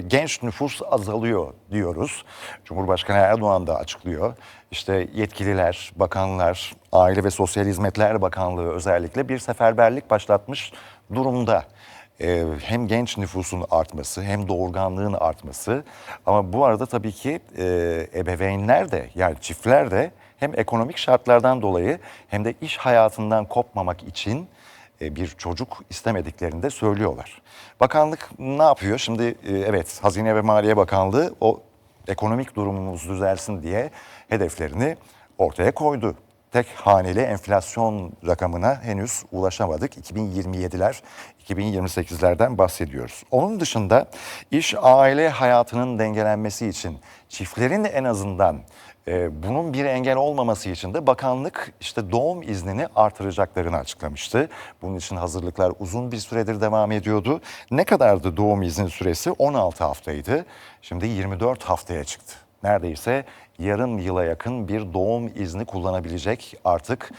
Genç nüfus azalıyor diyoruz. Cumhurbaşkanı Erdoğan da açıklıyor. İşte yetkililer, bakanlar, Aile ve Sosyal Hizmetler Bakanlığı özellikle bir seferberlik başlatmış durumda. Ee, hem genç nüfusun artması hem doğurganlığın artması ama bu arada tabii ki e, ebeveynler de yani çiftler de hem ekonomik şartlardan dolayı hem de iş hayatından kopmamak için bir çocuk istemediklerini de söylüyorlar. Bakanlık ne yapıyor? Şimdi e, evet Hazine ve Maliye Bakanlığı o ekonomik durumumuz düzelsin diye hedeflerini ortaya koydu. Tek haneli enflasyon rakamına henüz ulaşamadık. 2027'ler, 2028'lerden bahsediyoruz. Onun dışında iş aile hayatının dengelenmesi için çiftlerin en azından ee, bunun bir engel olmaması için de bakanlık işte doğum iznini artıracaklarını açıklamıştı. Bunun için hazırlıklar uzun bir süredir devam ediyordu. Ne kadardı doğum izni süresi? 16 haftaydı. Şimdi 24 haftaya çıktı. Neredeyse yarım yıla yakın bir doğum izni kullanabilecek artık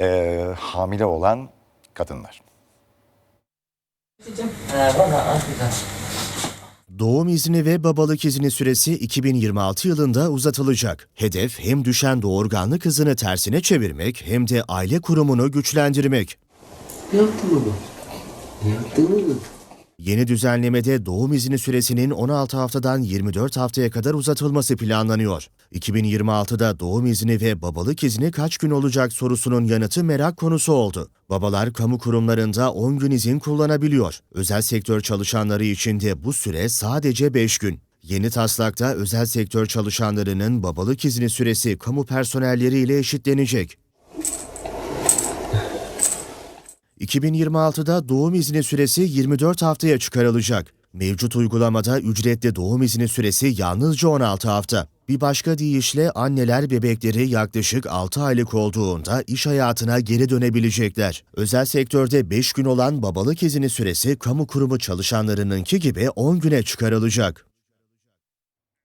e, hamile olan kadınlar. Doğum izni ve babalık izni süresi 2026 yılında uzatılacak. Hedef hem düşen doğurganlık hızını tersine çevirmek hem de aile kurumunu güçlendirmek. Yaptı mı bu? Yaptı mı bu? Yeni düzenlemede doğum izni süresinin 16 haftadan 24 haftaya kadar uzatılması planlanıyor. 2026'da doğum izni ve babalık izni kaç gün olacak sorusunun yanıtı merak konusu oldu. Babalar kamu kurumlarında 10 gün izin kullanabiliyor. Özel sektör çalışanları için de bu süre sadece 5 gün. Yeni taslakta özel sektör çalışanlarının babalık izni süresi kamu personelleriyle eşitlenecek. 2026'da doğum izni süresi 24 haftaya çıkarılacak. Mevcut uygulamada ücretli doğum izni süresi yalnızca 16 hafta. Bir başka deyişle anneler bebekleri yaklaşık 6 aylık olduğunda iş hayatına geri dönebilecekler. Özel sektörde 5 gün olan babalık izni süresi kamu kurumu çalışanlarınınki gibi 10 güne çıkarılacak.